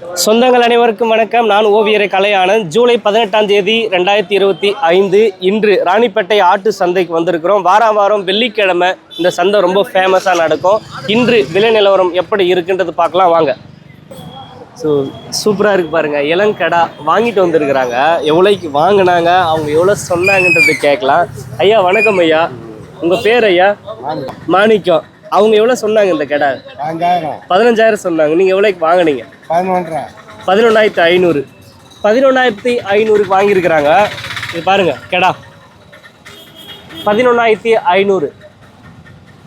சொந்தங்கள் அனைவருக்கும் வணக்கம். நான் ஓவியரை கலையானன். ஜூலை பதினெட்டாம் தேதி ரெண்டாயிரத்தி இருபத்தி ஐந்து இன்று ராணிப்பேட்டை ஆட்டு சந்தைக்கு வந்திருக்கிறோம். வாரம் வாரம் வெள்ளிக்கிழமை இந்த சந்தை ரொம்ப ஃபேமஸாக நடக்கும். இன்று விலை நிலவரம் எப்படி இருக்குன்றது பார்க்கலாம். வாங்க. ஸோ சூப்பராக இருக்கு பாருங்க. இளங்கடா வாங்கிட்டு வந்திருக்கிறாங்க. எவ்வளோக்கு வாங்கினாங்க? அவங்க எவ்வளோ சொன்னாங்கன்றது கேட்கலாம். ஐயா வணக்கம் ஐயா. உங்கள் பேர் ஐயா? மாணிக்கம். அவங்க எவ்வளோ சொன்னாங்க இந்த கடை? பதினஞ்சாயிரம் சொன்னாங்க. நீங்கள் எவ்வளோக்கு வாங்குனீங்க? பதினொன்றரை. பதினொன்றாயிரத்தி ஐநூறு. பதினொன்றாயிரத்தி ஐநூறுக்கு வாங்கியிருக்கிறாங்க. இது பாருங்க கெடா. பதினொன்றாயிரத்தி ஐநூறு.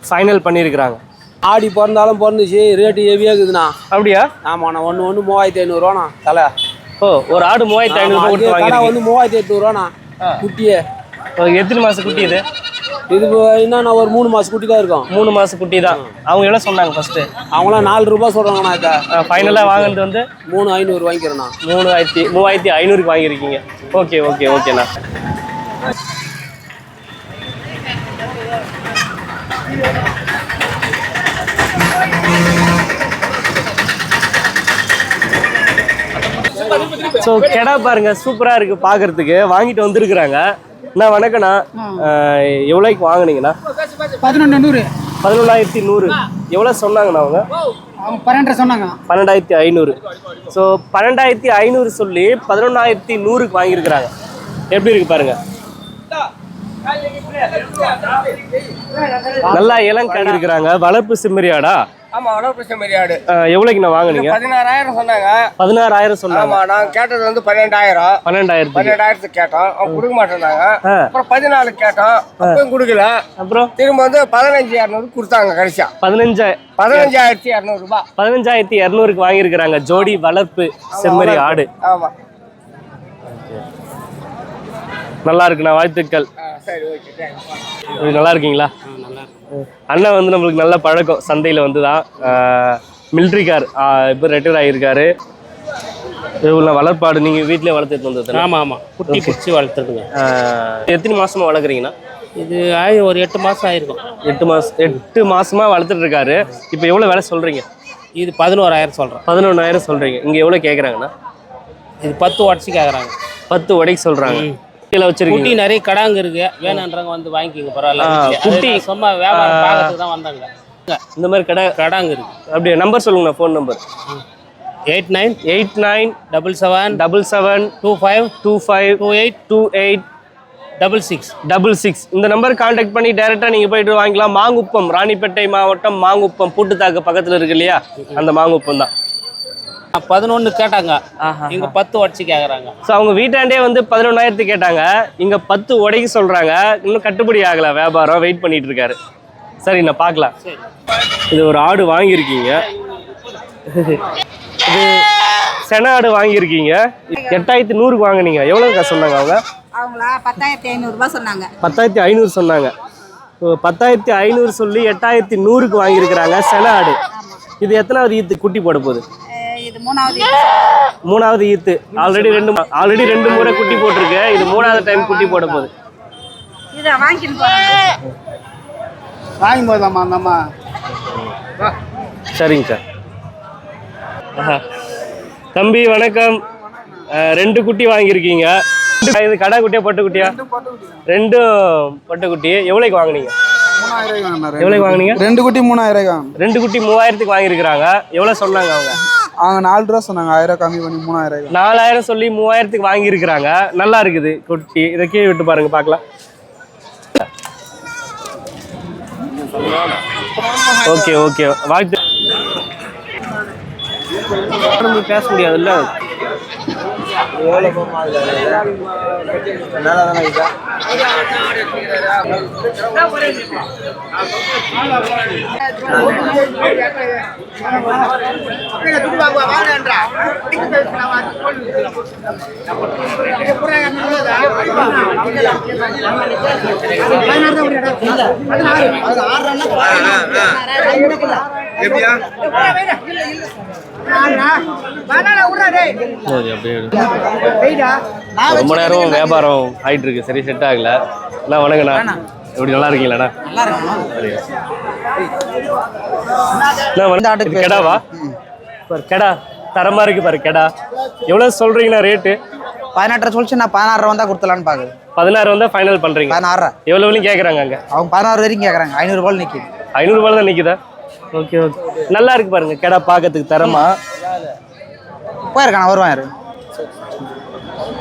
ஃபைனல் பண்ணியிருக்கிறாங்க. ஆடி பிறந்தாலும் பிறந்துச்சு ரேட்டு ஹெவியாக இருக்குதுண்ணா. அப்படியா? ஆமாண்ணா ஒன்று ஒன்று மூவாயிரத்தி ஐநூறுரூவாண்ணா தலை. ஓ ஒரு ஆடு மூவாயிரத்தி ஐநூறு ஆமா, கொடுத்து இது கடை வாங்கிருக்கீங்க வந்து மூவாயிரத்தி எட்நூறுவாண்ணா குட்டியே. எத்தனை மாச குட்டி இது? இது என்னண்ணா ஒரு மூணு மாதம் குட்டி தான் இருக்கும். மூணு மாச குட்டி தான். அவங்க எவ்வளோ சொன்னாங்க ஃபர்ஸ்ட் அவங்களாம் நாலு ரூபாய் சொல்கிறாங்கண்ணா இதை ஃபைனலாக வாங்கினது வந்து? மூணு ஐநூறு வாங்கிக்கிறேண்ணா. மூணாயிரத்தி மூவாயிரத்தி ஐநூறுக்கு வாங்கியிருக்கீங்க. ஓகே ஓகே ஓகேண்ணா. ஸோ கெடா பாருங்க சூப்பராக இருக்கு பார்க்கறதுக்கு வாங்கிட்டு வந்திருக்கிறாங்க. அண்ணா வணக்கண்ணா எவ்வளோக்கு வாங்குனீங்கண்ணா? பதினொன்று நூறு. பதினொன்றாயிரத்தி நூறு எவ்வளோ சொன்னாங்கண்ணா அவங்க? பன்னெண்டரை சொன்னாங்க. பன்னெண்டாயிரத்தி ஐநூறு. ஸோ பன்னெண்டாயிரத்தி ஐநூறு சொல்லி பதினொன்றாயிரத்தி நூறுக்கு வாங்கியிருக்கிறாங்க. எப்படி இருக்கு பாருங்க. நல்லா இளம் இருக்கிறாங்க. வளர்ப்பு செம்மறியாடா. ஆமா வளர்ப்பு செம்மறியாடு எவ்வளோக்கு நான் வாங்குனீங்க? பதினாறாயிரம் சொன்னாங்க. பதினாறாயிரம் சொன்னாங்க. ஆமா நாங்க கேட்டது வந்து பன்னெண்டாயிரம். பன்னெண்டாயிரத்துக்கு. பன்னெண்டாயிரத்துக்கு கேட்டோம். அவங்க கொடுக்க மாட்டேன்னாங்க. அப்புறம் பதினாலு கேட்டோம். அப்பவும் கொடுக்கல. அப்புறம்? திரும்ப வந்து பதினஞ்சு இரநூறு கொடுத்தாங்க கடைசியா. பதினஞ்சா பதினஞ்சாயிரத்தி இரநூறு ரூபாய் பதினஞ்சாயிரத்தி இரநூறுக்கு வாங்கியிருக்கிறாங்க. ஜோடி வளர்ப்பு செம்மறி ஆடு. ஆமா. நல்லா இருக்குண்ணா வாழ்த்துக்கள். சரி ஓகே நல்லா இருக்கீங்களா? அண்ணன் வந்து நம்மளுக்கு நல்ல பழக்கம். சந்தையில் வந்து தான் மிலிட்ரி கார் இப்போ ரிட்டையர் ஆகியிருக்காரு. இவ்வளோ வளர்ப்பாடு நீங்கள் வீட்டிலே வளர்த்துட்டு வந்தது ஆமாம் ஆமாம் குட்டி பிடிச்சி வளர்த்துருங்க எத்தனை மாசமா வளர்க்குறீங்கண்ணா இது ஆகி ஒரு எட்டு மாதம் ஆயிருக்கும். எட்டு மாதம் எட்டு மாசமா வளர்த்துட்டு இருக்காரு. இப்போ எவ்வளோ விலை சொல்கிறீங்க இது பதினோராயிரம் சொல்கிறேன் பதினொன்றாயிரம் சொல்கிறீங்க இங்கே எவ்வளோ கேட்குறாங்கண்ணா இது பத்து உடச்சி கேட்குறாங்க பத்து உடைக்கு சொல்கிறாங்க கீழே குட்டி வச்சிருக்கீங்க நிறைய கடாங்க இருக்கு. வேணுன்றவங்க வந்து வாங்கிக்கோங்க பரவாயில்ல. குட்டி. சும்மா வியாபாரம் பார்க்கறதுக்கு தான் வந்தாங்க. இந்த மாதிரி கடை கடாங்க இருக்கு. அப்படியே? நம்பர் சொல்லுங்கண்ணா phone number eight nine eight nine double seven double seven two five two five two eight two eight double six. Double six. இந்த நம்பர் காண்டாக்ட் பண்ணி டைரெக்டாக நீங்கள் போயிட்டு வாங்கிக்கலாம். மாங்குப்பம் ராணிப்பேட்டை மாவட்டம் மாங்குப்பம் பூட்டுத்தாக்கு பக்கத்தில் இருக்கு இல்லையா? அந்த மாங்குப்பம் தான். பதினொன்று கேட்டாங்க. இங்கே பத்து உடச்சி கேட்குறாங்க ஸோ அவங்க வீட்டாண்டே வந்து பதினொன்றாயிரத்து கேட்டாங்க. இங்கே பத்து உடைக்கு சொல்கிறாங்க இன்னும் கட்டுப்படி ஆகலை வியாபாரம் வெயிட் பண்ணிட்டு இருக்காரு. சரி நான் பார்க்கலாம். இது ஒரு ஆடு வாங்கியிருக்கீங்க. இது சென ஆடு வாங்கியிருக்கீங்க. எட்டாயிரத்தி நூறுக்கு வாங்குனீங்க. எவ்வளோக்கா சொன்னாங்க அவங்க? அவங்களா பத்தாயிரத்தி ஐநூறுரூபா சொன்னாங்க. பத்தாயிரத்தி ஐநூறு சொன்னாங்க. பத்தாயிரத்தி ஐநூறு சொல்லி எட்டாயிரத்தி நூறுக்கு வாங்கியிருக்கிறாங்க சென ஆடு. இது எத்தனாவது ஈத்து குட்டி போட போகுது? இது மூணாவது மூணாவது ஈத்து. ஆல்ரெடி ரெண்டு ஆல்ரெடி ரெண்டு முறை குட்டி போட்டிருக்கு. இது மூணாவது டைம் குட்டி போட போகுது. இதை வாங்கிட்டு போறாங்க வாங்கி போதாம்மா அந்த அம்மா? சரிங்க சார். தம்பி வணக்கம். ரெண்டு குட்டி வாங்கியிருக்கீங்க. இது கடா குட்டியா பொட்டை குட்டியா? ரெண்டும் பொட்டை குட்டி. எவ்வளோக்கு வாங்குனீங்க? எவ்வளோக்கு வாங்குனீங்க? ரெண்டு குட்டி மூணாயிரம் ரெண்டு குட்டி மூவாயிரத்துக்கு வாங்கியிருக்கிறாங்க. எவ்வளோ சொன்னாங்க அவங்க? அவங்க நாலு ரூபா சொன்னாங்க. ஆயிரம் கம்மி பண்ணி மூணாயிரம் நாலாயிரம் சொல்லி மூவாயிரத்துக்கு வாங்கியிருக்கிறாங்க. நல்லா இருக்குது கொட்டி. இதை கீழே விட்டு பாருங்க பார்க்கலாம். Okay okay. வாழ்த்து. நம்ம பேச முடியாதுல்ல? எவ்வளோ எப்படியா? சரி அப்படியே ரொம்ப நேரம் வியாபாரம் ஆயிட்டு இருக்கு. சரி செட் ஆகல. அண்ணா வணக்கண்ணா எப்படி நல்லா இருக்கீங்களாண்ணா வந்து இது கெடாவா? ஒரு கெடா. தரமா இருக்கு பாரு கெடா. எவ்வளவு சொல்றீங்கண்ணா ரேட்டு பதினெட்டரை சொல்லிச்சு நான் பதினாறு வந்தா கொடுத்துலான்னு பாக்குது பதினாறு வந்தா ஃபைனல் பண்றீங்க. பதினாறு எவ்வளவுலையும் கேக்குறாங்க அங்க? அவங்க பதினாறு வரைக்கும் கேட்குறாங்க ஐநூறு ரூபாய் நிற்கிது ஐநூறு ரூபாய் தான் நிக்குதா? Okay okay. நல்லா இருக்கு பாருங்க கெடா பார்க்கறதுக்கு தரமா? போயிருக்காண்ணா வருவான் யாரு?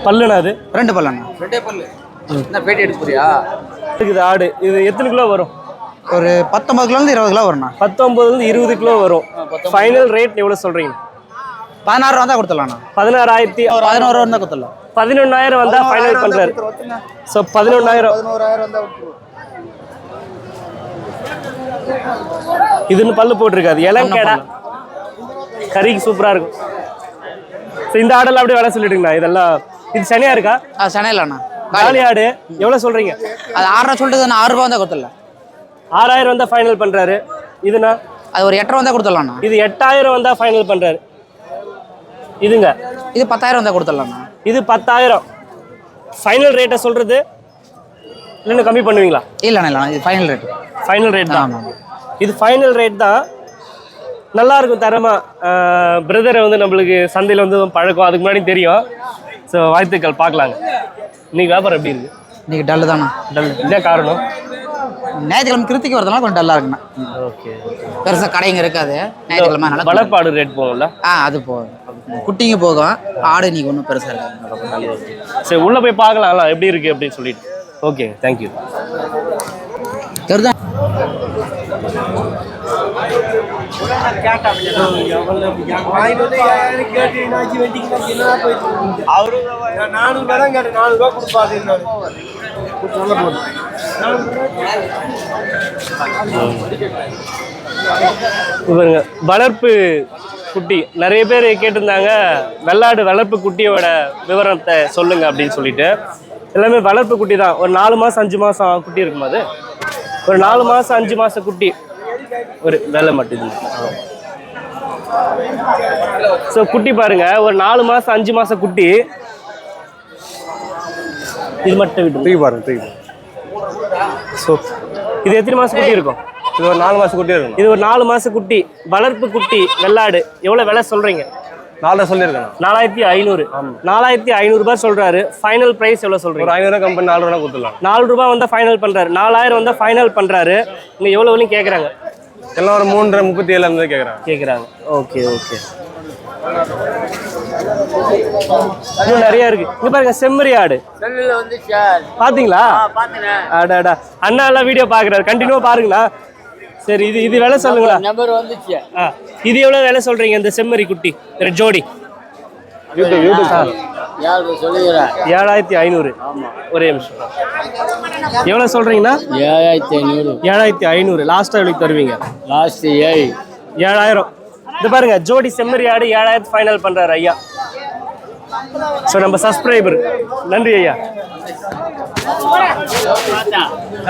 பல்லுண்ணா அது? ரெண்டு பல்லண்ணா. ரெண்டே பல்லு. என்ன பேட்டி எடுக்க போறியா? இருக்குது ஆடு. இது எத்தனை கிலோ வரும்? ஒரு பத்தொன்பது கிலோலேருந்து இருபது கிலோ வரும்ண்ணா. பத்தொன்பதுல இருந்து இருபது கிலோ வரும். ஃபைனல் ரேட் எவ்வளவு சொல்றீங்க? பதினாறு ரூபா தான் கொடுத்துடலாண்ணா. பதினாறாயிரத்தி பதினோரு ரூபா தான் கொடுத்துடலாம். பதினொன்னாயிரம் வந்தா ஃபைனல் பண்றாரு ஸோ பதினொன்னாயிரம். பதினோராயிரம் வந்தா விட்டுருவோம் இதுன்னு பல்லு போட்டிருக்காது. இளங்கடா கறிக்கு சூப்பரா இருக்கும். ஸோ இந்த ஆடெல்லாம் அப்படியே வேலை சொல்லிடுங்கண்ணா இதெல்லாம் இது சனியா இருக்கா? அது சென்னையிலண்ணா காலி. ஆடு எவ்வளவு சொல்றீங்க? அது ஆறு ரூபா சொல்லிட்டு நான் ஆறு ரூபா தான் கொடுத்துடலாம் ஆறாயிரம் வந்தா ஃபைனல் பண்றாரு. இதுனா? அது ஒரு எட்டரை வந்தா கொடுத்துடலாண்ணா இது எட்டாயிரம் வந்தா ஃபைனல் பண்றாரு. இதுங்க? இது பத்தாயிரம் வந்தா கொடுத்துடலாண்ணா இது பத்தாயிரம். ஃபைனல் ரேட்டை சொல்றது இன்னும் கம்மி பண்ணுவீங்களா? இல்லைண்ணா இல்லைண்ணா இது ஃபைனல் ரேட்டு ஃபைனல் ரேட் தான். ஆமாம் இது ஃபைனல் ரேட் தான். நல்லா இருக்கும் தரமா. பிரதரை வந்து நம்மளுக்கு சந்தையில் வந்து பழக்கம் அதுக்கு முன்னாடி தெரியும். ஸோ வாழ்த்துக்கள் பார்க்கலாங்க. இன்னைக்கு வியாபாரம் எப்படி இருக்கு? இன்னைக்கு டல்லு தாண்ணா. டல் என்ன காரணம்? ஞாயிற்றுக்கிழமை கிருத்திக்கு வரதுனால கொஞ்சம் டல்லாக இருக்குண்ணா. ஓகே. பெருசாக கடைங்க இருக்காது. ஞாயிற்றுக்கிழமை நல்லா வளர்ப்பாடு ரேட் போகும்ல? ஆ அது போகும். குட்டிங்க போகும். ஆடு இன்னைக்கு ஒன்றும் பெருசாக இருக்காது சரி உள்ளே போய் பார்க்கலாம்ல எப்படி இருக்கு அப்படின்னு சொல்லிட்டு. ஓகே தேங்க்யூ தெரிதான் தான் கேட்டேன் வளர்ப்பு குட்டி. நிறைய பேர் கேட்டிருந்தாங்க வெள்ளாடு வளர்ப்பு குட்டியோட விவரத்தை சொல்லுங்க அப்படின்னு சொல்லிட்டு. எல்லாமே வளர்ப்பு குட்டி தான். ஒரு நாலு மாசம் அஞ்சு மாசம் குட்டி இருக்கும் அது. ஒரு நாலு மாசம் அஞ்சு மாசம் குட்டி. ஒரு வெள்ளை மட்டும் ஸோ குட்டி பாருங்க. ஒரு நாலு மாசம் அஞ்சு மாசம் குட்டி. இது மட்டும் விட்டு தூக்கி பாருங்க தூக்கி ஸோ இது எத்தனை மாசம் குட்டி இருக்கும்? இது ஒரு நாலு மாசம் குட்டி இருக்கும். இது ஒரு நாலு மாச குட்டி. வளர்ப்பு குட்டி வெள்ளாடு. எவ்வளவு விலை சொல்றீங்க? நாலு சொல்லியிருக்கேன் நாலாயிரத்தி ஐநூறு. நாலாயிரத்தி ஐநூறு ரூபாய் சொல்றாரு. ஃபைனல் பிரைஸ் எவ்வளவு ஒரு சொல்றீங்க ஐநூறு கம்பெனி நாலு ரூபா கொடுத்துடலாம். நாலு ரூபாய் வந்தா ஃபைனல் பண்றாரு. நாலாயிரம் வந்தா ஃபைனல் பண்றாரு. இங்க எவ்வளவு வரையும் கேக்குறாங்க? எல்லாம் ஒரு மூன்றரை முப்பத்தி ஏழு இருந்து கேட்குறேன் கேக்குறாங்க. ஓகே ஓகே இன்னும் நிறைய இருக்கு. இங்க பாருங்க செம்மறி ஆடு. செல்லில் வந்து சார். பாத்தீங்களா? அடாடா. அண்ணா எல்லாம் வீடியோ பாக்குறாரு கண்டினியூவா பாருங்கண்ணா. சரி இது இது விலை சொல்லுங்களா? நம்பர் வந்துச்சு. ஆ இது எவ்வளவு விலை சொல்றீங்க இந்த செம்மறி குட்டி ஒரு ஜோடி? ஏழாயிரத்தி ஐநூறு. ஒரே நிமிஷம். எவ்வளவு சொல்றீங்கன்னா? ஏழாயிரத்தி ஐநூறு. ஏழாயிரத்தி ஐநூறு. லாஸ்டா எவ்வளவு தருவீங்க? லாஸ்ட் ஏழு. ஏழாயிரம். இது பாருங்க ஜோடி செம்மறி ஆடு ஏழாயிரத்து ஃபைனல் பண்றாரு ஐயா. ஸோ நம்ம சப்ஸ்கிரைபர் நன்றி ஐயா.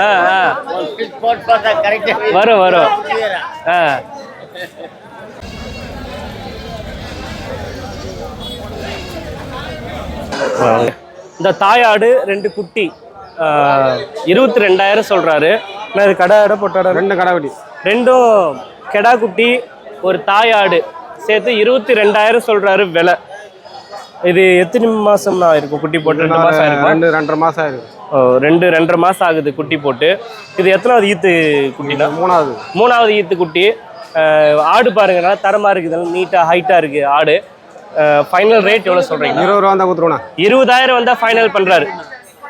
ஆ ஆ வரும் வரும். ஆ. இந்த தாயாடு ரெண்டு குட்டி இருபத்தி ரெண்டாயிரம் சொல்றாரு. நான் இது கடை ஆடை போட்டாடா ரெண்டு கடைவட்டி ரெண்டும் கெடா குட்டி ஒரு தாயாடு சேர்த்து இருபத்தி ரெண்டாயிரம் சொல்றாரு விலை. இது எத்தனை மாசம் தான் இருக்கும் குட்டி போட்டு? ரெண்டு மாசம் இருக்கும் ரெண்டு ரெண்டரை மாசம் ஆயிருக்கு ரெண்டு ரெண்டரை மாசம் ஆகுது குட்டி போட்டு. இது எத்தனாவது ஈத்து குட்டினா? மூணாவது. மூணாவது ஈத்து குட்டி. ஆடு பாருங்க நல்லா தரமா இருக்குது நல்லா நீட்டா ஹைட்டா இருக்கு ஆடு. ஃபைனல் ரேட் எவ்வளவு சொல்றீங்க? இருபது ரூபா தான் கொடுத்துருவோண்ணா. இருபதாயிரம் வந்தா ஃபைனல் பண்றாரு.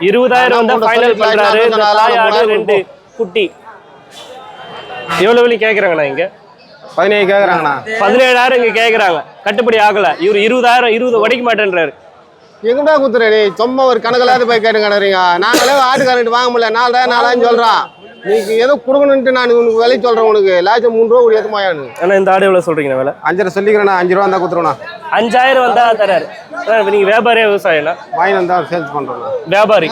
இருபதாயிரம் வந்தா ஃபைனல் பண்றாரு. இந்த தாயாடு ரெண்டு குட்டி. எவ்வளவு வெளி கேக்குறாங்கண்ணா இங்க? பதினேழு கேட்குறாங்கண்ணா பதினேழாயிரம் இங்க கேக்குறாங்க. கட்டுப்படி ஆகல. இவர் இருபதாயிரம் இருபது உடைக்க மாட்டேன்றாரு. எங்கடா குத்துற நீ சும்மா ஒரு கணக்கில்லாத போய் கேட்டு கிடறீங்க நாங்களே ஆட்டுக்காரன்ட்டு வாங்க முடியல. நாலாயிரம் நாலாயிரம் சொல்றான் நீங்க ஏதோ கொடுக்கணுன்ட்டு நான் உனக்கு விலை சொல்றேன் உனக்கு. லாச்சம் மூணு ரூபா கொடுத்து மாயானு ஆனா இந்த ஆடு எவ்வளவு சொல்றீங்க விலை? அஞ்சரை சொல்லிக்கிறேண்ணா. அஞ்சு ரூபா தான் கொடுத்துருவோண்ணா அஞ்சாயிரம் வந்தா தராரு. அண்ணா, நீங்க வியாபாரியா விவசாயம்னா வாங்கி வந்தா சேல்ஸ் பண்றோம் வியாபாரி.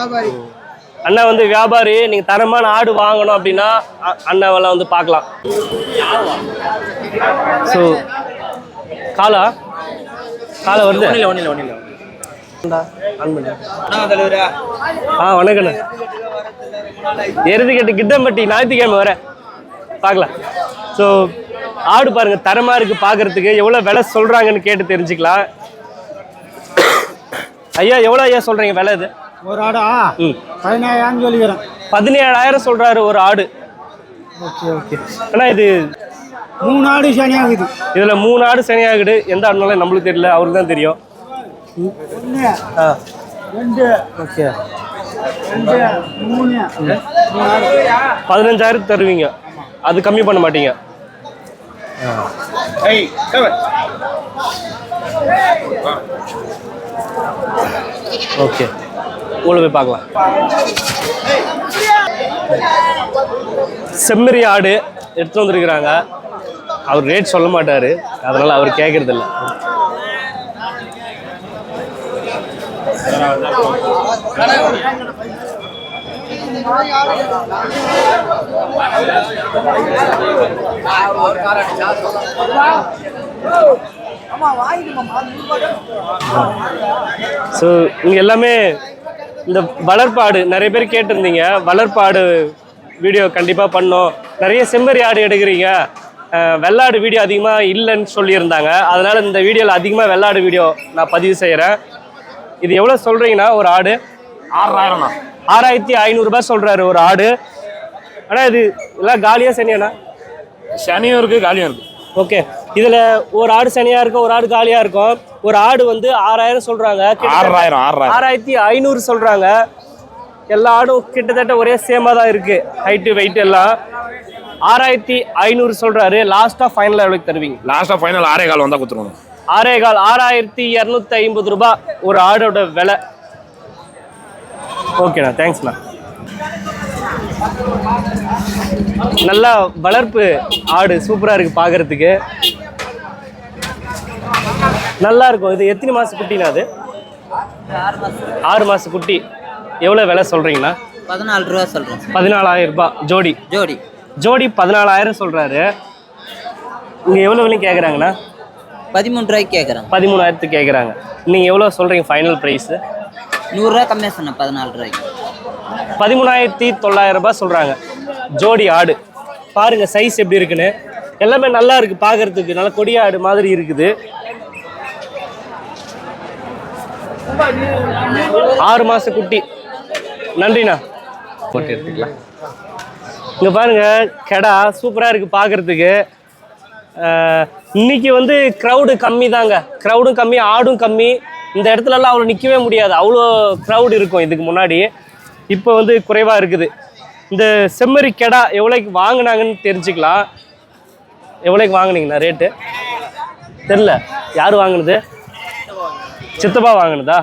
அண்ணா வந்து வியாபாரி நீங்க தரமான ஆடு வாங்கணும் அப்படின்னா அண்ணாவெல்லாம் வந்து பார்க்கலாம். ஸோ காலா? காலை வருது? ஒன்றில் ஒன்றில் ஆ வணக்கண்ணா. எருதுகட்டு கிட்டம்பட்டி ஞாயிற்றுக்கிழமை வரேன் பார்க்கலாம். ஸோ ஆடு பாருங்க தரமா இருக்கு பாக்குறதுக்கு எவ்வளவு விலை சொல்றாங்கன்னு கேட்டு தெரிஞ்சுக்கலாம். ஐயா எவ்வளவு ஐயா சொல்றீங்க விலை இது? ஒரு ஆடா? ம். பதினாயிரம் சொல்லிக்கிறேன். பதினேழாயிரம் சொல்றாரு ஒரு ஆடு. Okay okay. ஆனா இது மூணு ஆடு சனியாகுது இதுல மூணு ஆடு சனியாகுது எந்த ஆடுனாலும் நம்மளுக்கு தெரியல அவருக்கு தான் தெரியும். ஒன்று ஆ ரெண்டு ஓகே. ரெண்டு மூணு பதினஞ்சாயிரம் தருவீங்க. அது கம்மி பண்ண மாட்டீங்க. ஓகே. உள்ள போய் பார்க்கலாம். செம்மறி ஆடு எடுத்து வந்திருக்கிறாங்க. அவர் ரேட் சொல்ல மாட்டாரு. அதனால அவர் கேட்கறது ஸோ இங்கே எல்லாமே இந்த வளர்ப்பாடு நிறைய பேர் கேட்டிருந்தீங்க. வளர்ப்பாடு வீடியோ கண்டிப்பாக பண்ணோம். நிறைய செம்மறி ஆடு எடுக்கிறீங்க. வெள்ளாடு வீடியோ அதிகமாக இல்லைன்னு சொல்லியிருந்தாங்க. அதனால் இந்த வீடியோவில் அதிகமாக வெள்ளாடு வீடியோ நான் பதிவு செய்கிறேன் இது எவ்வளோ சொல்கிறீங்கன்னா ஒரு ஆடு ஆறாயிரம் ஆறாயிரத்தி ஐநூறுரூபா சொல்கிறாரு ஒரு ஆடு. ஆனால் இது எல்லாம் காலியாக சனியாண்ணா? சனியும் இருக்கு காலியும் இருக்கு. ஓகே. இதில் ஒரு ஆடு சனியாக இருக்கும் ஒரு ஆடு காலியாக இருக்கும். ஒரு ஆடு வந்து ஆறாயிரம் சொல்கிறாங்க ஆறாயிரம் ஆறாயிரம். ஆறாயிரத்தி ஐநூறு சொல்றாங்க. எல்லா ஆடும் கிட்டத்தட்ட ஒரே சேமா தான் இருக்கு. ஹைட்டு வெயிட் எல்லாம். ஆறாயிரத்தி ஐநூறு சொல்றாரு. லாஸ்டா ஃபைனல் எவ்வளவு தருவீங்க? லாஸ்டா ஃபைனல் ஆறே கால் வந்தா குத்துருவோம். ஆறே கால் ஆறாயிரத்தி இரநூத்தி ஐம்பது ரூபாய் ஒரு ஆடோட விலை. ஓகேண்ணா தேங்க்ஸ்ண்ணா நல்லா வளர்ப்பு ஆடு சூப்பரா இருக்கு பார்க்கறதுக்கு நல்லா இருக்கும். இது எத்தனை மாச குட்டினா அது? ஆறு மாச குட்டி. எவ்வளவு விலை சொல்றீங்கண்ணா? பதினாலு ரூபா சொல்கிறேன் பதினாலாயிரம் ரூபாய் ஜோடி. ஜோடி. ஜோடி பதினாலாயிரம் சொல்றாரு. இங்க எவ்வளவு விலையும் கேக்குறாங்கண்ணா? பதிமூணு ரூபாய்க்கு கேட்குறேன் பதிமூணாயிரத்துக்கு கேக்குறாங்க. நீங்க எவ்வளவு சொல்றீங்க ஃபைனல் பிரைஸ் நூறுரூவா கம்மியாக சொன்னேன் பதினாலு ரூபாய்க்கு. பதிமூணாயிரத்தி தொள்ளாயிரம் ரூபாய் சொல்கிறாங்க ஜோடி ஆடு. பாருங்க சைஸ் எப்படி இருக்குன்னு. எல்லாமே நல்லா இருக்குது பார்க்கறதுக்கு நல்ல கொடிய ஆடு மாதிரி இருக்குது. ஆறு மாத குட்டி. நன்றிண்ணா. போட்டு எடுத்துக்கலாம் இங்கே பாருங்க கெடா சூப்பராக இருக்கு பார்க்கறதுக்கு இன்னைக்கு வந்து க்ரௌடு கம்மி தாங்க க்ரௌடும் கம்மி ஆடும் கம்மி. இந்த இடத்துலலாம் அவ்வளோ நிற்கவே முடியாது. அவ்வளோ க்ரௌடு இருக்கும் இதுக்கு முன்னாடி. இப்போ வந்து குறைவாக இருக்குது. இந்த செம்மறி கெடா எவ்வளோக்கு வாங்கினாங்கன்னு தெரிஞ்சுக்கலாம். எவ்வளோக்கு வாங்குனீங்கண்ணா ரேட்டு தெரில. யார் வாங்கினது? சித்தப்பா வாங்கினதா?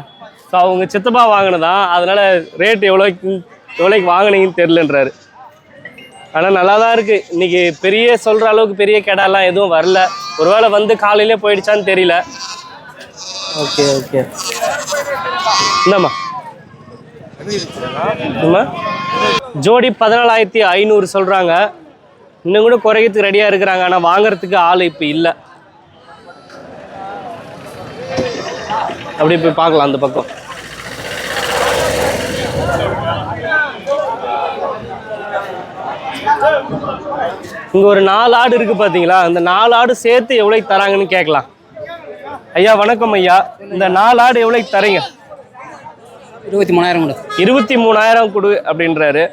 ஸோ அவங்க சித்தப்பா வாங்கினதா? அதனால் ரேட் எவ்வளோக்கு எவ்வளோக்கு வாங்கினீங்கன்னு தெரிலன்றாரு ஆனால் நல்லா தான் இருக்குது இன்றைக்கி பெரிய சொல்கிற அளவுக்கு பெரிய கெடாலாம் எதுவும் வரல. ஒருவேளை வந்து காலையிலே போயிடுச்சான்னு தெரியல. Okay okay. இந்தாம்மா. என்னம்மா ஜோடி பதினாலாயிரத்தி ஐநூறு சொல்கிறாங்க இன்னும் கூட குறைக்கிறதுக்கு ரெடியாக இருக்கிறாங்க. ஆனால் வாங்குறதுக்கு ஆள் இப்போ இல்லை. அப்படியே போய் பார்க்கலாம் அந்த பக்கம். இங்கே ஒரு நாலு ஆடு இருக்குது பார்த்தீங்களா அந்த நாலு ஆடு சேர்த்து எவ்வளோ தராங்கன்னு கேட்கலாம். ஐயா வணக்கம் ஐயா. இந்த நாலு ஆடு எவ்வளவு தரீங்க. இருபத்தி மூணாயிரம் கொடு. இருபத்தி மூணாயிரம் கொடு அப்படின்றாரு.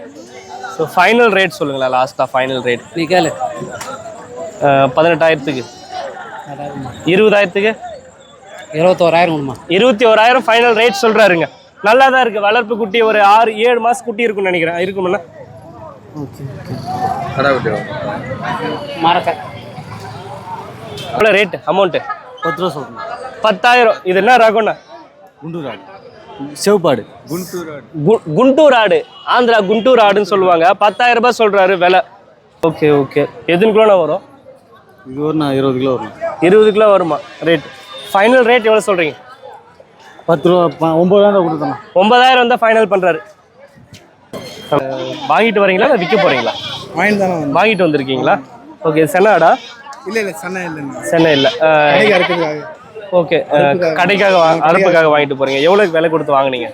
ஸோ ஃபைனல் ரேட் சொல்லுங்களா லாஸ்டா ஃபைனல் ரேட் நீ கேளு. பதினெட்டாயிரத்துக்கு. இருபதாயிரத்துக்கு? இருபத்தோராயிரம் கொடுமா. இருபத்தி ஓராயிரம் ஃபைனல் ரேட் சொல்றாருங்க. நல்லா தான் இருக்கு. வளர்ப்பு குட்டி ஒரு ஆறு ஏழு மாசம் குட்டி இருக்கும்னு நினைக்கிறேன். இருக்குமுன்னா மறக்க எவ்வளோ ரேட் அமௌண்ட்டு பத்து ரூபா சொல்கிறேன் பத்தாயிரம். இது என்ன ரகம்ண்ணா குண்டூர் ஆடு செவ்பாடு கு- குண்டூர் ஆடு ஆந்திரா குண்டூர் ஆடுன்னு சொல்லுவாங்க. பத்தாயிரம் ரூபாய் சொல்றாரு விலை. Okay okay. எத்தனை கிலோண்ணா வரும்? இது ஒரு நான் இருபது கிலோ வரும் இருபது கிலோ வருமா? ரேட் ஃபைனல் ரேட் எவ்வளோ சொல்றீங்க? பத்து ரூபா ஒம்பதாயிரம் கொடுத்தேன் ஒன்பதாயிரம் தான் ஃபைனல் பண்றாரு. வாங்கிட்டு வரீங்களா இல்லை விற்க போறீங்களா? வாங்கி தானே வந்தேன் வாங்கிட்டு வந்திருக்கீங்களா? ஓகே சென்னாடா? இல்லை இல்லை சென்னை இல்லைண்ணா சென்னை இல்லை. ஓகே. கடைக்காக அறுப்புக்காக. வாங்கிட்டு போறீங்க. எவ்வளோக்கு விலை கொடுத்து வாங்குனீங்க?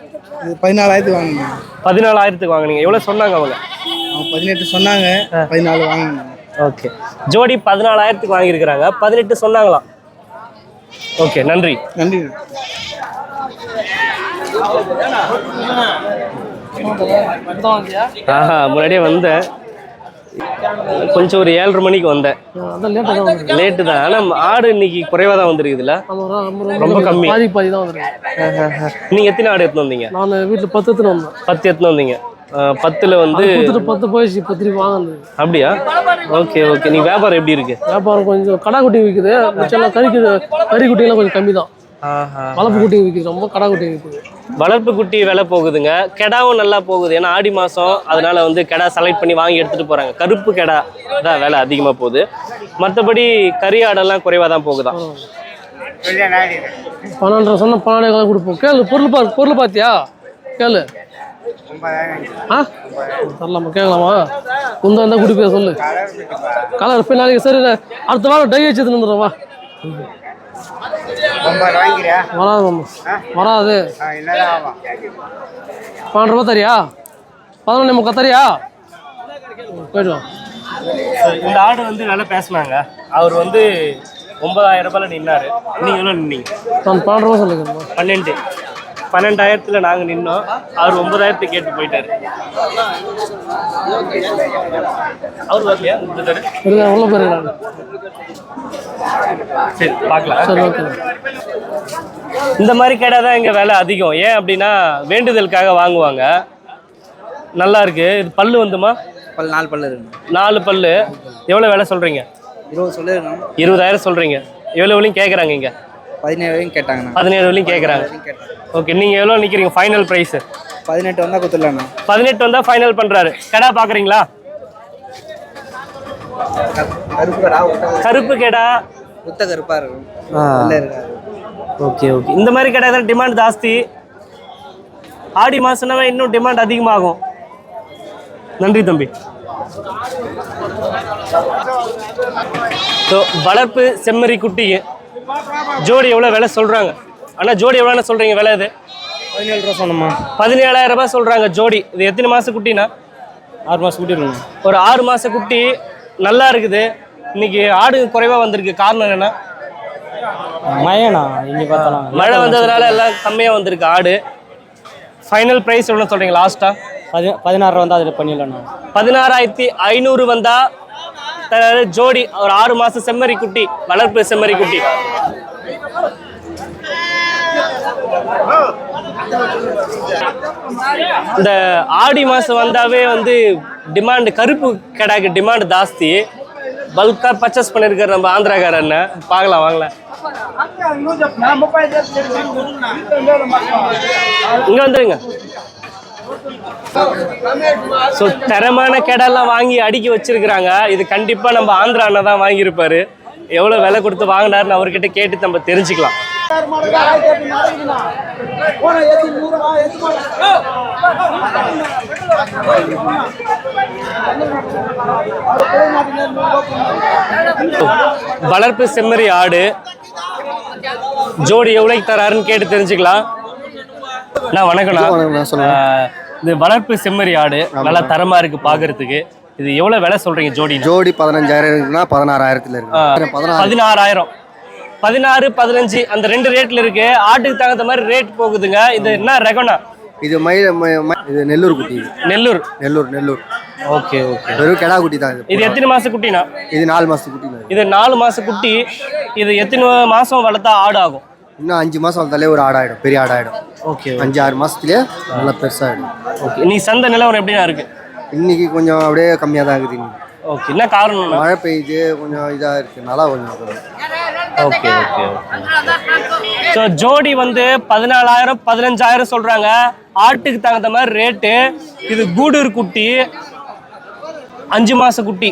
பதினாலாயிரத்துக்கு வாங்கினேன். பதினாலாயிரத்துக்கு வாங்குனீங்க. எவ்வளோ சொன்னாங்க அவங்க? பதினெட்டு சொன்னாங்க பதினாலு வாங்கினேன். ஓகே. ஜோடி பதினாலாயிரத்துக்கு வாங்கியிருக்கிறாங்க. பதினெட்டு சொன்னாங்களாம். ஓகே நன்றி. நன்றி. முன்னாடியே வந்தேன். கொஞ்சம் ஒரு ஏழரை மணிக்கு வந்தேன். லேட்டு தான் ஆனால் ஆடு இன்னைக்கு குறைவாக தான் வந்திருக்குதுல்ல ரொம்ப கம்மி. பாதி பாதி தான் வந்துருக்கு. நீங்கள் எத்தனை ஆடு எடுத்துன்னு வந்தீங்க? நான் வீட்டில் பத்து எடுத்துன்னு வந்தேன். பத்து எடுத்துன்னு வந்தீங்க. பத்துல வந்து பத்து போயிடுச்சு இப்போ திருப்பி வாங்கினது. அப்படியா? Okay okay. நீ வியாபாரம் எப்படி இருக்கு? வியாபாரம் கொஞ்சம் கடா குட்டி விற்குது கறிக்கு கறி குட்டியெல்லாம் கொஞ்சம் கம்மி தான் வளர்ப்பு குட்டி விற்குது ரொம்ப கடா குட்டி விற்குது வளர்ப்பு குட்டி விலை போகுதுங்க. கெடாவும் நல்லா போகுது. ஏன்னா ஆடி மாதம் அதனால வந்து கெடா செலக்ட் பண்ணி வாங்கி எடுத்துட்டு போறாங்க. கருப்பு கெடா தான் விலை அதிகமாக போகுது. மற்றபடி கறி ஆடெல்லாம் குறைவாக தான் போகுதாம் பன்னெண்டரை சொன்ன பன்னெண்டே காலம் கொடுப்போம். கேளு பொருள் பாரு பொருள் பார்த்தியா கேளு. ஆ? தரலாமா? கேட்கலாமா? உந்த வந்தால் குடிப்பே சொல்லு. கலர் போய் நாளைக்கு சரி அடுத்த வாரம் டை வச்சு எடுத்துன்னு வா. வராது பன்னெண்டு ரூபா தரியா? பதினொன்று முக்கா தரியா? போயிட்டு வா. இந்த ஆடு வந்து விலை பேசினாங்க. அவர் வந்து ஒன்பதாயிரம் ரூபாயில் நின்னாரு. நீங்கள் எவ்வளோ நின்னீங்க? நான் பன்னெண்டு ரூபா சொல்லிக்கிறேன் பன்னெண்டு. பன்னெண்டாயிரத்தில் நாங்கள் நின்னோம். அவர் ஒன்பதாயிரத்துக்கு கேட்டு போயிட்டாரு. அவர் வரலையா? இந்த தடவை? இருங்க உள்ள போயிருக்கேன் சரி பார்க்கலாம். சரி ஓகே. இந்த மாதிரி கடை தான் இங்கே விலை அதிகம். ஏன் அப்படின்னா வேண்டுதலுக்காக வாங்குவாங்க. நல்லா இருக்கு. இது பல்லு வந்துமா? பல் நாலு பல்லு இருக்கு. நாலு பல்லு. எவ்வளோ விலை சொல்கிறீங்க இருபது சொல்லிருக்கோம் இருபதாயிரம் சொல்கிறீங்க எவ்வளோ வரையும் கேட்குறாங்க இங்கே? பதினேழு வரையும் கேட்டாங்கண்ணா பதினேழு வரையும் கேட்குறாங்க ஓகே நீங்கள் எவ்வளோ நிற்கிறீங்க ஃபைனல் ப்ரைஸு பதினெட்டு வந்தால் கொடுத்துடலாண்ணா பதினெட்டு வந்தால் ஃபைனல் பண்ணுறாரு கடை பார்க்குறீங்களா கருப்பு கடா. உத்த கருப்பாக இருக்கும் வெள்ளை இருக்காது. Okay okay. இந்த மாதிரி கடை தான் டிமாண்ட் ஜாஸ்தி. ஆடி மாதம்னாவே இன்னும் டிமாண்ட் அதிகமாகும். நன்றி தம்பி. ஸோ வளர்ப்பு செம்மறி குட்டிங்க ஜோடி எவ்வளோ விலை சொல்கிறாங்க அண்ணா ஜோடி எவ்வளோன்னு சொல்கிறீங்க விலை இது? பதினேழு ரூபா சொன்னம்மா. பதினேழாயிரம் ரூபாய் சொல்கிறாங்க ஜோடி. இது எத்தனை மாத குட்டினா ஆறு மாதம் கூட்டிடணும் ஒரு ஆறு மாத குட்டி. நல்லா இருக்குது. இன்னைக்கு ஆடு குறைவாக வந்திருக்கு. காரணம் என்ன மயனா இங்கே பார்த்தாலும் மழை வந்ததுனால எல்லாம் கம்மியாக வந்திருக்கு ஆடு. ஃபைனல் ப்ரைஸ் எவ்வளோ சொல்கிறீங்க லாஸ்ட்டாக பதி பதினாறு வந்து அதில் பண்ணிடலாண்ணா. பதினாறாயிரத்தி ஐநூறு வந்தா தராது ஜோடி ஒரு ஆறு மாசம் செம்மறி குட்டி வளர்ப்பு செம்மறி குட்டி. இந்த ஆடி மாசம் வந்தாவே வந்து டிமாண்ட் கருப்பு கடாக்கு டிமாண்ட் ஜாஸ்தி. பல்கா பர்ச்சேஸ் பண்ணிருக்காரு நம்ம ஆந்திராக்கார அண்ணன். பார்க்கலாம் வாங்கலாம் இங்க வந்துருங்க. ஸோ தரமான கெடெல்லாம் வாங்கி அடுக்கி வச்சிருக்கிறாங்க. இது கண்டிப்பா நம்ம ஆந்திரா அண்ணன் தான் வாங்கியிருப்பாரு. எவ்வளவு விலை கொடுத்து வாங்கினாருன்னு அவர்கிட்ட கேட்டு நம்ம தெரிஞ்சுக்கலாம். வளர்ப்பு செம்மறி ஆடு. ஜோடி எவ்வளோக்கு தராருன்னு கேட்டு தெரிஞ்சுக்கலாம். நான் வணக்கம்ண்ணா இது வளர்ப்பு செம்மறி ஆடு. நல்லா தரமா இருக்கு பாக்குறதுக்கு. இது எவ்வளவு விலை சொல்றீங்க ஜோடி ஜோடி பதினஞ்சாயிரம் இருக்குன்னா பதினாறாயிரத்துல இருக்கு. பதினாறு. பதினாறாயிரம். பதினாறு பதினஞ்சு அந்த ரெண்டு ரேட்ல இருக்கு. ஆட்டுக்கு தகுந்த மாதிரி ரேட் போகுதுங்க. இது என்ன ரகம்னா இது மயில் இது நெல்லூர் குட்டி. நெல்லூர். நெல்லூர் நெல்லூர். Okay okay. வெறும் கிடா குட்டி தான் இது. எத்தனை மாச குட்டினா? இது நாலு மாசத்து குட்டி இது. நாலு மாச குட்டி. இது எத்தனை மாசம் வளர்த்தா ஆடு ஆகும் இன்னும் அஞ்சு மாசம் வந்தாலே ஒரு ஆடாயிடும். பெரிய ஆடாயிடும். ஓகே அஞ்சு ஆறு மாசத்துலயே நல்லா பெருசாயிடும். ஓகே. நீ சந்தை நிலவரம் எப்படின்னா இருக்கு? இன்னைக்கு கொஞ்சம் அப்படியே கம்மியாக தான் இருக்குது இன்னைக்கு. ஓகே என்ன காரணம்னா மழை பெய்யுது கொஞ்சம் இதாக இருக்கனால கொஞ்சம் ஓகே ஓகே ஸோ ஜோடி வந்து பதினாலாயிரம் பதினஞ்சாயிரம் சொல்றாங்க. ஆட்டுக்கு தகுந்த மாதிரி ரேட்டு. இது கூடூர் குட்டி அஞ்சு மாச குட்டி.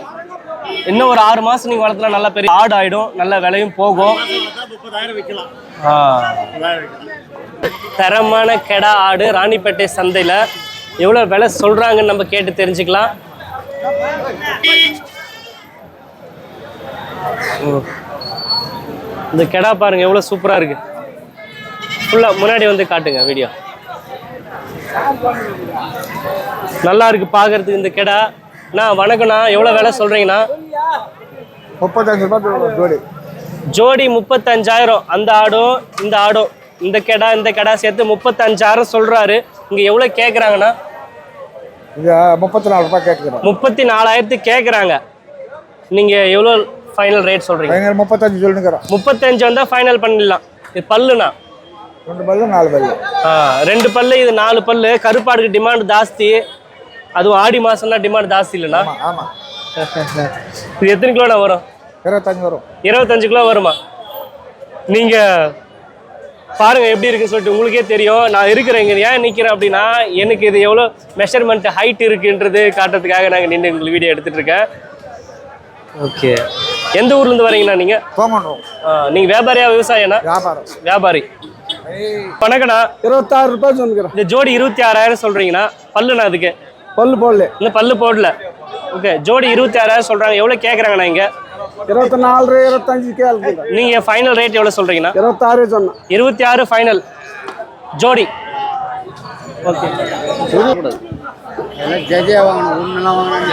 இன்னும் ஒரு ஆறு மாசம் நீங்க வளர்த்தா நல்லா பெரிய ஆடு ஆயிடும் நல்ல விலையும் போகும். தரமான கெடா ஆடு ராணிப்பேட்டை சந்தையில. எவ்வளவு விலை சொல்றாங்கன்னு நம்ம கேட்டு தெரிஞ்சுக்கலாம். இந்த கெடா பாருங்க எவ்வளவு சூப்பரா இருக்கு. ஃபுல்லா முன்னாடி வந்து காட்டுங்க வீடியோ நல்லா இருக்கு பார்க்கறதுக்கு இந்த கெடா. அண்ணா வணக்கம்ண்ணா. எவ்வளோ விலை சொல்கிறீங்கண்ணா முப்பத்தஞ்சு ரூபாய் ஜோடி. ஜோடி முப்பத்தஞ்சாயிரம். அந்த ஆடும் இந்த ஆடும். இந்த கெடா இந்த கெடா சேர்த்து முப்பத்தஞ்சாயிரம் சொல்கிறாரு இங்கே எவ்வளோ கேட்குறாங்கண்ணா முப்பத்தி நாலு ரூபாய் கேட்குறோம் முப்பத்தி நாலாயிரத்துக்கு கேட்குறாங்க நீங்கள் எவ்வளோ ஃபைனல் ரேட் சொல்கிறீங்க முப்பத்தஞ்சு சொல்லுங்கிறோம் முப்பத்தஞ்சு வந்தால் ஃபைனல் பண்ணிடலாம். இது பல்லுண்ணா? ரெண்டு பல்லு நாலு பல்லு. ஆ ரெண்டு பல்லு இது நாலு பல்லு. கருப்பாடுக்கு டிமாண்ட் ஜாஸ்தி. அதுவும் ஆடி மாதம்னா டிமாண்ட் ஜாஸ்தி இல்லைண்ணா? ஆமாம் இது எத்தனை கிலோண்ணா வரும்? இருபத்தஞ்சு வரும். இருபத்தஞ்சு கிலோ வருமா? நீங்கள் பாருங்க எப்படி இருக்குன்னு சொல்லிட்டு உங்களுக்கே தெரியும். நான் இருக்கிறேன் இங்கே. ஏன் நிற்கிறேன் அப்படின்னா எனக்கு இது எவ்வளோ மெஷர்மெண்ட் ஹைட் இருக்குன்றது காட்டுறதுக்காக நாங்கள் நின்று உங்களுக்கு வீடியோ எடுத்துட்டு இருக்கேன். ஓகே எந்த ஊர்லேருந்து வரீங்கண்ணா நீங்கள் போங்கணும் நீங்கள் வியாபாரியா விவசாயனா? வியாபாரம். வியாபாரி. வணக்கண்ணா. இருபத்தாறு ரூபாய் சொல்லுங்கிறோம் இந்த ஜோடி இருபத்தி ஆறாயிரம் சொல்கிறீங்கண்ணா பல்லுண்ணா அதுக்கு. பல்லு போடல. இன்னும் பல்லு போடல. ஓகே ஜோடி இருபத்தி ஆறாயிரம் சொல்கிறாங்க எவ்வளோ கேட்குறாங்கண்ணா இங்கே? இருபத்தி நாலு இருபத்தஞ்சு கேள்வி. நீங்கள் ஃபைனல் ரேட் எவ்வளோ சொல்கிறீங்கண்ணா இருபத்தாறு சொன்னேன் இருபத்தி ஆறு ஃபைனல் ஜோடி ஓகே ஜெஜியா வாங்கணும் உண்மைலாம் வாங்கணும்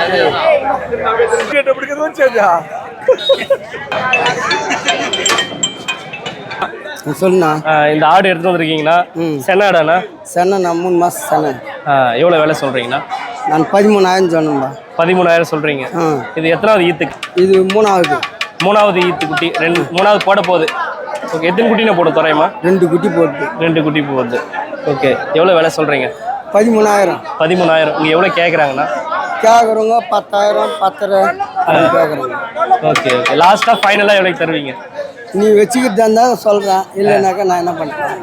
சொல்லுண்ணா. இந்த ஆடு எடுத்து வந்திருக்கீங்கண்ணா சென்னாடாண்ணா? சென்னை நான் மூணு மாதம் சென்னை. எவ்வளோ விலை சொல்கிறீங்கண்ணா நான் பதிமூணாயிரம் சொன்னேன்பா. பதிமூணாயிரம் சொல்கிறீங்க இது எத்தனாவது ஈத்துக்கு? இது மூணாவது. மூணாவது ஈத்து குட்டி ரெண்டு மூணாவது போட போகுது. ஓகே எத்தனை குட்டினா போட துறையமா? ரெண்டு குட்டி போட்டு. ரெண்டு குட்டி போகுது. ஓகே எவ்வளோ விலை சொல்கிறீங்க பதிமூணாயிரம். பதிமூணாயிரம். இங்கே எவ்வளோ கேட்குறாங்கண்ணா கேட்குறவங்க பத்தாயிரம் பத்தரை கேட்குறாங்க ஓகே ஓகே. லாஸ்ட்டாக ஃபைனலாக எவ்வளோ தருவீங்க? நீ வச்சுக்கிட்டு இருந்தால் சொல்கிறேன் இல்லைனாக்கா நான் என்ன பண்ணுறேன்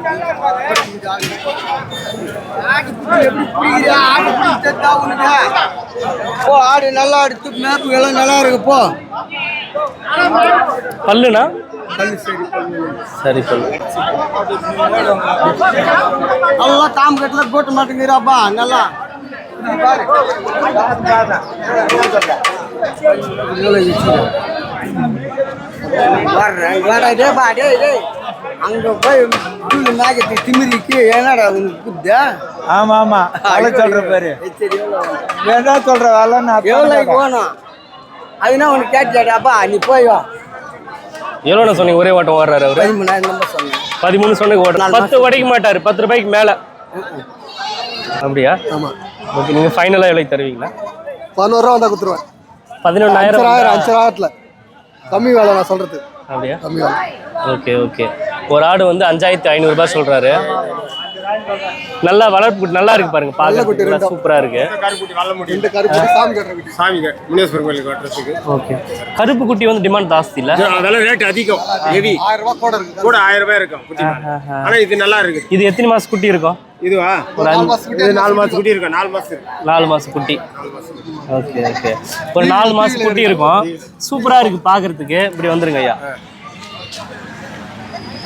போ ஆடு நல்லா எடுத்து மேப்பு எல்லாம் நல்லா இருக்கு போ. பல்லுண்ணா? சரி பல்லு. எல்லாம் தாம் கட்டில் போட்டு மாட்டேங்கிறாப்பா நல்லா. வர்றேன் வாடா டேய் பா டேய் டேய். அங்க போய் புல்லு மேகத்தை திமிரிக்கு என்னடா உனக்கு புத்தா? ஆமா ஆமா. அவ்வளோ சொல்ற பேரு. சரி எவ்வளோ வேணா சொல்ற வேலை நான் எவ்வளோக்கு வேணும் அதுனா உனக்கு கேட்டியாடாப்பா நீ போய் வா. எவ்வளோண்ணா சொன்னீங்க? ஒரே ஓட்டம் ஓடுறாரு அவர். பதிமூணாயிரம் நம்பர் சொன்னேன். பதிமூணு சொன்னது ஓட்டம் பத்து உடைக்க மாட்டார். பத்து ரூபாய்க்கு மேலே. அப்படியா? ஆமாம் ஓகே நீங்கள் ஃபைனலாக எவ்வளோ தருவீங்களா? பதினோரு ரூபா வந்தால் கொடுத்துருவேன். பதினொன்றாயிரம் அஞ்சராயிரத்தில் கம்மி வேலை நான் சொல்கிறது அப்படியா? கம்மி வேலை. Okay okay. ஒரு ஆடு வந்து அஞ்சாயிரத்தி ஐநூறுரூபா சொல்கிறாரு நல்லா வளர்ப்பு நல்லா இருக்கு பாருங்க பார்க்க சூப்பராக இருக்கு. ஓகே. கருப்பு குட்டி வந்து டிமாண்ட் ஜாஸ்தி இல்லை? அதெல்லாம் ரேட் அதிகம் ஹெவி கூட இருக்கு. கூட ஆயிரம் ரூபாய் இருக்கும் குட்டி ஆனா இது நல்லா இருக்கு. இது எத்தனை மாசம் குட்டி இருக்கும்? இதுவா? இது நாலு மாசம் குட்டி. இருக்கும் நாலு மாசம் நாலு மாசம் குட்டி. Okay okay. ஒரு நாலு மாசம் குட்டி இருக்கும். சூப்பரா இருக்கு பார்க்கிறதுக்கு இப்படி வந்துருங்க ஐயா.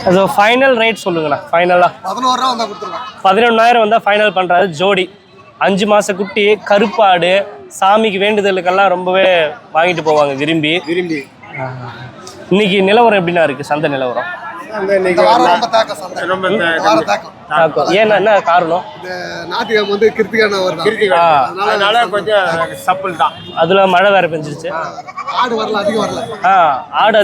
அது ஃபைனல் ரேட் சொல்லுங்கண்ணா ஃபைனலா பதினோரு ரூபா வந்தால் பதினொன்றாயிரம் வந்தால் ஃபைனல் பண்ணுறாரு ஜோடி. அஞ்சு மாத குட்டி கருப்பாடு சாமிக்கு வேண்டுதலுக்கெல்லாம் ரொம்பவே வாங்கிட்டு போவாங்க விரும்பி. விரும்பி. இன்னைக்கு நிலவரம் எப்படிண்ணா இருக்கு? சந்தை நிலவரம். ஏன்னா என்ன காரணம்? இந்த ஞாயிற்றுக்கிழமை வந்து கிருத்திகான வருது கிருத்திகை ஆ. அதனால கொஞ்சம் சப்பல் தான். அதுல மழை வேற பெஞ்சிருச்சு. ஆடு வரல அதிகம் வரல. ஆடு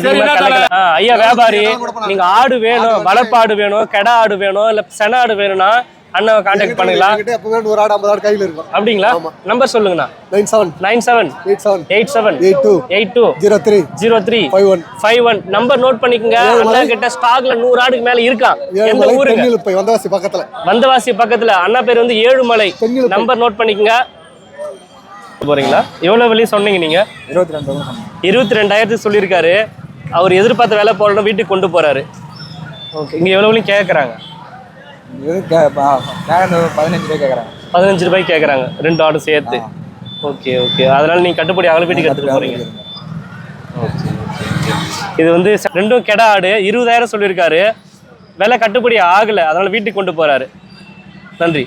ஐயா வியாபாரி நீங்க ஆடு வேணும் வளர்ப்பாடு வேணும் கெடா ஆடு வேணும் இல்ல சென ஆடு வேணும்னா அண்ணாவை கான்டாக்ட் பண்ணுங்களா? என்கிட்ட எப்பவுமே ஒரு ஆடு ஐம்பது ஆடு கையில் இருக்கும். அப்படிங்களா? நம்பர் சொல்லுங்கண்ணா. Nine seven nine seven eight seven eight seven eight two eight two zero three zero three five one five one number note பண்ணிக்கங்க. அண்ணா கிட்ட ஸ்டாக்ல நூறு ஆடுக்கு மேல இருக்கான் எந்த போய் வந்தவாசி பக்கத்தில். வந்தவாசி பக்கத்துல. அண்ணா பேர் வந்து ஏழுமலை. நம்பர் நோட் பண்ணிக்கங்க. போறீங்களா? எவ்வளவு வெளியே சொன்னீங்க நீங்க? இருபத்தி ரெண்டு இருபத்தி ரெண்டாயிரத்துக்கு சொல்லியிருக்காரு. அவர் எதிர்பார்த்த வேலை போடணும் வீட்டுக்கு கொண்டு போறாரு. ஓகே. இங்க எவ்வளவு கேட்குறாங்க பதினஞ்சு ரூபாய் கேட்குறாங்க பதினஞ்சு ரூபாய் கேட்குறாங்க ரெண்டு ஆடு சேர்த்து. Okay okay. அதனால நீங்க கட்டுப்படி ஆகல வீட்டுக்கு எடுத்துட்டு போறீங்க. ஓகே இது வந்து ரெண்டும் கெடா ஆடு. இருபதாயிரம் சொல்லியிருக்காரு. விலை கட்டுப்படி ஆகல. அதனால வீட்டுக்கு கொண்டு போறாரு. நன்றி.